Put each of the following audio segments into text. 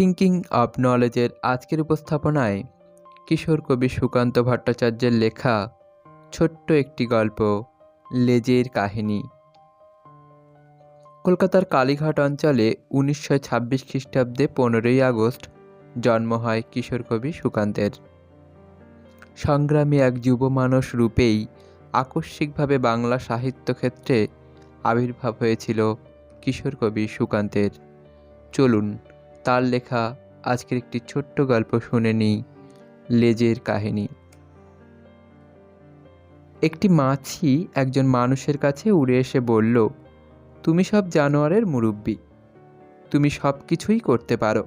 Thinking of নলেজের আজকের উপস্থাপনায় কিশোর কবি সুকান্ত ভট্টাচার্যের লেখা ছোট্ট একটি গল্প, লেজের কাহিনী। কলকাতার কালীঘাট অঞ্চলে উনিশশো ছাব্বিশ খ্রিস্টাব্দে পনেরোই আগস্ট জন্ম হয় কিশোর কবি সুকান্তের। সংগ্রামী এক যুব মানুষ রূপেই আকস্মিকভাবে বাংলা সাহিত্য ক্ষেত্রে আবির্ভাব হয়েছিল কিশোর কবি সুকান্তের। চলুন তার লেখা আজকের একটি ছোট্ট গল্প শুনে নিই, লেজের কাহিনী। একটি মাছি একজন মানুষের কাছে উড়ে এসে বলল, তুমি সব জানোয়ারের মুরব্বী। তুমি সব কিছুই করতে পারো।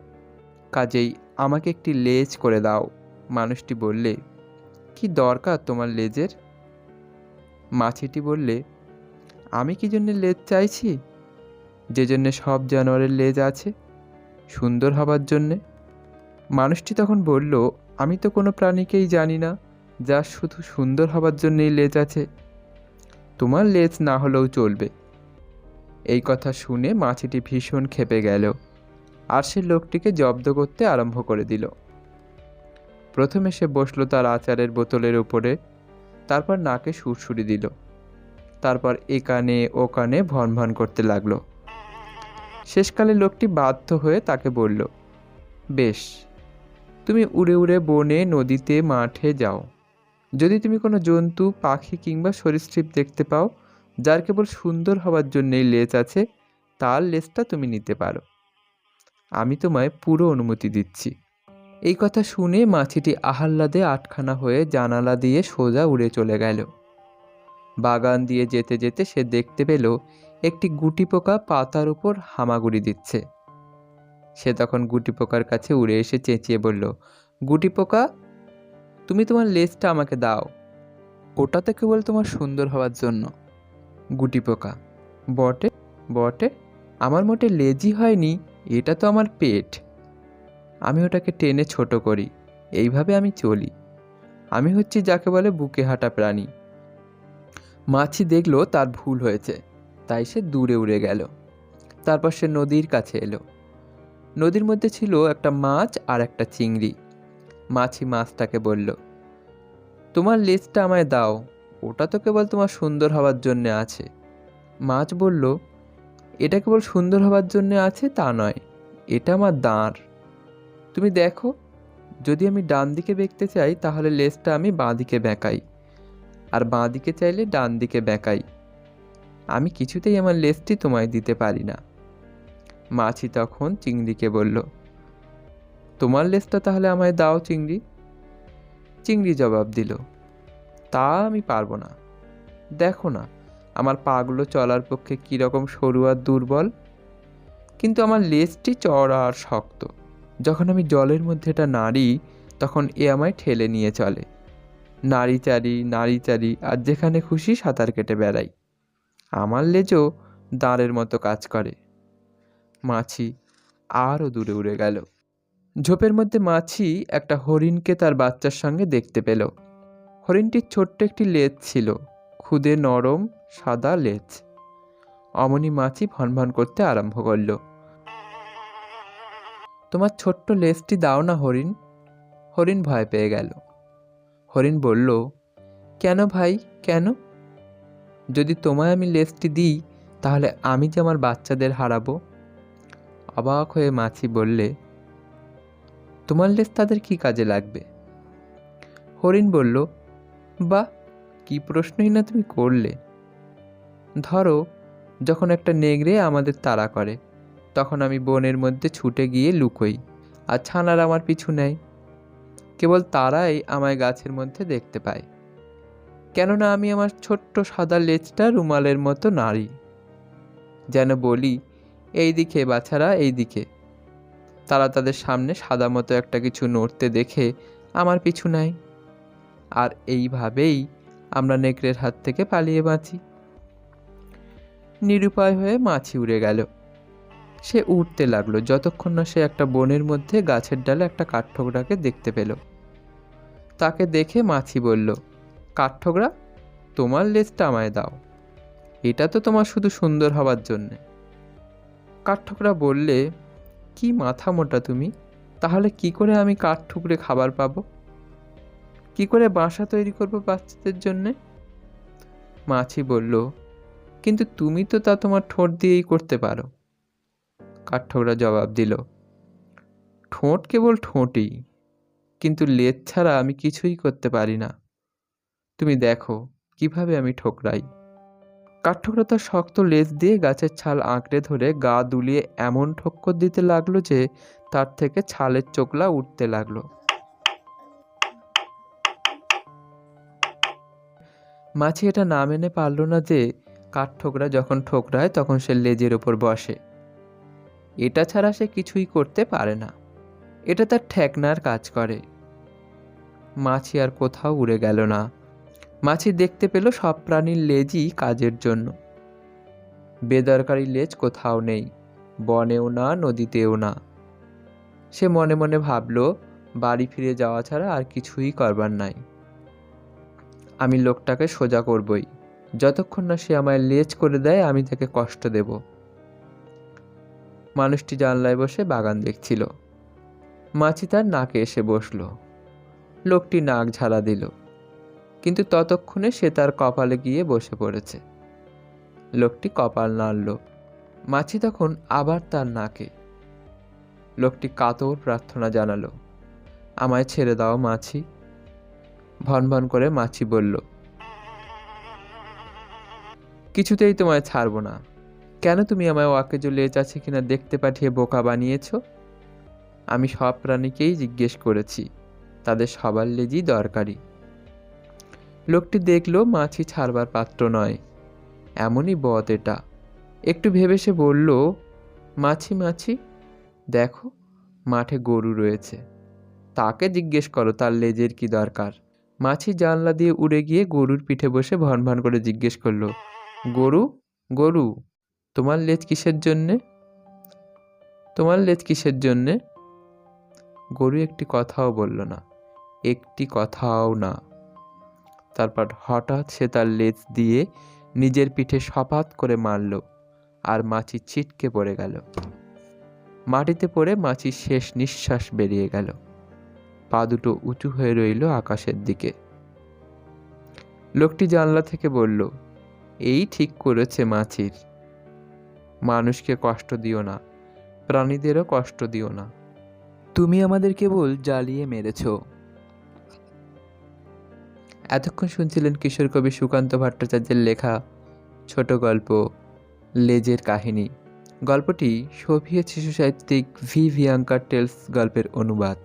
কাজেই আমাকে একটি লেজ করে দাও। মানুষটি বললে, কি দরকার তোমার লেজের? মাছিটি বললে, আমি কি জন্য লেজ চাইছি? যে জন্যে সব জানোয়ারের লেজ আছে। সুন্দর হবার জন্যে? মানুষটি তখন বলল, আমি তো কোনো প্রাণীকেই জানি না, যা শুধু সুন্দর হবার জন্যেই লেজ আছে। তোমার লেজ না হলেও চলবে। এই কথা শুনে মাছিটি ভীষণ ক্ষেপে গেল, আর সে লোকটিকে জব্দ করতে আরম্ভ করে দিল। প্রথমে সে বসল তার আচারের বোতলের উপরে, তারপর নাকে সুরসুরি দিল, তারপর এ কানে ও কানে ভন ভন করতে লাগল। শেষকালে লোকটি বাধ্য হয়ে তাকে বলল, বেশ, তুমি উড়ে উড়ে বনে, নদীতে, মাঠে যাও। যদি তুমি কোনো জন্তু, পাখি কিংবা সরীসৃপ দেখতে পাও, যার কেবল সুন্দর হওয়ার জন্যেই লেজ আছে, তার লেজটা তুমি নিতে পারো। আমি তোমায় পুরো অনুমতি দিচ্ছি। এই কথা শুনে মাছিটি আহ্লাদে আটখানা হয়ে জানালা দিয়ে সোজা উড়ে চলে গেল। বাগান দিয়ে যেতে যেতে সে দেখতে পেল একটি গুটি পোকা পাতার উপর হামাগুড়ি দিচ্ছে। সে তখন গুটি পোকার কাছে উড়ে এসে চেঁচিয়ে বলল, গুটি পোকা, তুমি তোমার লেজটা আমাকে দাও। ওটা তো কেবল তোমার সুন্দর হওয়ার জন্য। গুটি পোকা, বটে বটে, আমার মোটে লেজই হয়নি, এটা তো আমার পেট। আমি ওটাকে টেনে ছোট করি, এইভাবে আমি চলি। আমি হচ্ছি যাকে বলে বুকে হাঁটা প্রাণী। মাছি দেখল তার ভুল হয়েছে। তাই সে দূরে উড়ে গেল। তারপর সে নদীর কাছে এলো। নদীর মধ্যে ছিল একটা মাছ আর একটা চিংড়ি। মাছি মাছটাকে বলল, তোমার লেজটা আমায় দাও। ওটা তো কেবল তোমার সুন্দর হওয়ার জন্যে আছে। মাছ বলল, এটা কেবল সুন্দর হওয়ার জন্যে আছে তা নয়। এটা আমার দাঁড়। তুমি দেখো, যদি আমি ডান দিকে বেঁকতে চাই তাহলে লেজটা আমি বাঁ দিকে বেঁকাই। আর বাঁ দিকে চাইলে ডান দিকে বেঁকাই। আমি কিছুতেই আমার লেজটি তোমায় দিতে পারি না। মাছি তখন চিংড়িকে বলল, তোমার লেজটা তাহলে আমায় দাও চিংড়ি। চিংড়ি জবাব দিল, তা আমি পারব না। দেখো না, আমার পাগুলো চলার পক্ষে কীরকম সরু আর দুর্বল। কিন্তু আমার লেজটি চড়া আর শক্ত। যখন আমি জলের মধ্যে এটা নাড়ি, তখন এ আমায় ঠেলে নিয়ে চলে। নাড়ি চারি নাড়ি চারি আর যেখানে খুশি সাঁতার কেটে বেড়াই। আমার লেজও দাঁড়ের মতো কাজ করে। মাছি আরও দূরে উড়ে গেল। ঝোপের মধ্যে মাছি একটা হরিণকে তার বাচ্চার সঙ্গে দেখতে পেল। হরিণটির ছোট্ট একটি লেজ ছিল, খুদে নরম, সাদা লেজ। অমনি মাছি ভনভন করতে আরম্ভ করল। তোমার ছোট্ট লেজটি দাও না হরিণ। হরিণ ভয় পেয়ে গেল। হরিণ বলল, কেন ভাই, কেন? যদি তোমায় আমি লেজটি দিই, তাহলে আমি যে আমার বাচ্চাদের হারাবো? অবাক হয়ে মাছি বললে, তোমার লেজ তাদের কি কাজে লাগবে? হরিণ বলল বা কি প্রশ্নই না তুমি করলে। ধরো, যখন একটা নেগড়ে আমাদের তাড়া করে, তখন আমি বনের মধ্যে ছুটে গিয়ে লুকোই, আর ছানার আমার পিছু নেয়। কেবল তারাই আমায় গাছের মধ্যে দেখতে পায়। কেননা আমি আমার ছোট্ট সাদা লেজটা রুমালের মতো নাড়ি যেন বলি, এই দিকে বাছারা, এই দিকে। তারা তাদের সামনে সাদা মতো একটা কিছু নড়তে দেখে আমার পিছু নেয়। আর এইভাবেই আমরা নেকড়ের হাত থেকে পালিয়ে বাঁচি। নিরুপায় হয়ে মাছি উড়ে গেল। সে উঠতে লাগল যতক্ষণ না সে একটা বনের মধ্যে গাছের ডালে একটা কাঠঠোকরাকে দেখতে পেল। তাকে দেখে মাছি বলল কাঠঠোকরা, তোমার লেজটা আমায় দাও। এটা তো তোমার শুধু সুন্দর হবার জন্যে। কাঠঠোকরা বললে, কি মাথা মোটা তুমি, তাহলে কি করে আমি কাঠ ঠুকরে খাবার পাবো? কি করে বাসা তৈরি করব বাচ্চাদের জন্যে? মাছি বলল, কিন্তু তুমি তো তা তোমার ঠোঁট দিয়েই করতে পারো। কাঠঠোকরা জবাব দিল, ঠোঁট কেবল ঠোঁটই, কিন্তু লেজ ছাড়া আমি কিছুই করতে পারি না। তুমি দেখো, কীভাবে আমি ঠোকরাই। কাঠঠোকরা তার শক্ত লেজ দিয়ে গাছের ছাল আঁকড়ে ধরে গা দুলিয়ে এমন ঠক্কর দিতে লাগল যে তার থেকে ছালের চোকলা উঠতে লাগল। মাছি এটা না মেনে পারল না যে কাঠঠোকরা যখন ঠোকরায় তখন সে লেজের ওপর বসে। এটা ছাড়া সে কিছুই করতে পারে না। এটা তার ঠেকনার কাজ করে। মাছি আর কোথাও উড়ে গেল না। মাছি দেখতে পেল সব প্রাণীর লেজই কাজের জন্য। বেদরকারি লেজ কোথাও নেই, বনেও না, নদীতেও না। সে মনে মনে ভাবল, বাড়ি ফিরে যাওয়া ছাড়া আর কিছুই করবার নাই। আমি লোকটাকে সোজা করবই, যতক্ষণ না সে আমায় লেজ করে দেয়, আমি তাকে কষ্ট দেব। মানুষটি জানলায় বসে বাগান দেখছিল। মাছি তার নাকে এসে বসল। লোকটি নাক ঝাড়া দিল। কিন্তু ততক্ষণে সে তার কপালে গিয়ে বসে পড়েছে। লোকটি কপাল নাড়ল। মাছি তখন আবার তার নাকে। লোকটি কাতর প্রার্থনা জানালো, আমায় ছেড়ে দাও মাছি। ভন ভন করে মাছি বলল, কিছুতেই তোমায় ছাড়বো না। কেন তুমি আমায় ওয়াকেজো লেজ আছে কিনা দেখতে পাঠিয়ে বোকা বানিয়েছ? আমি সব প্রাণীকেই জিজ্ঞেস করেছি। তাদের সবার লেজই দরকারি। লোকটি দেখল মাছি ছাড়বার পাত্র নয়। এমনই বদ এটা। একটু ভেবে সে বলল, মাছি মাছি, দেখো, মাঠে গরু রয়েছে। তাকে জিজ্ঞেস করো, তার লেজের কি দরকার? মাছি জানলা দিয়ে উড়ে গিয়ে গরুর পিঠে বসে ভন ভন করে জিজ্ঞেস করল, গরু গরু, তোমার লেজ কিসের জন্যে? তোমার লেজ কিসের জন্যে? গরু একটি কথাও বলল না, একটি কথাও না। তারপর হঠাৎ সে তার লেজ দিয়ে নিজের পিঠে সপাত করে মারল আর মাছি ছিটকে পড়ে গেল। মাটিতে পড়ে মাছির শেষ নিঃশ্বাস বেরিয়ে গেল। পা দুটো উঁচু হয়ে রইল আকাশের দিকে। লোকটি জানলা থেকে বলল, এই ঠিক করেছে মাছির। মানুষকে কষ্ট দিও না, প্রাণীদেরও কষ্ট দিও না। তুমি আমাদের কেবল জ্বালিয়ে মেরেছ। এতক্ষণ শুনছিলেন কিশোর কবি সুকান্ত ভট্টাচার্যের লেখা ছোট গল্প, লেজের কাহিনী। গল্পটি সোভিয়েত শিশু সাহিত্যিক ভি. ভিয়াঙ্কা টেলস গল্পের অনুবাদ।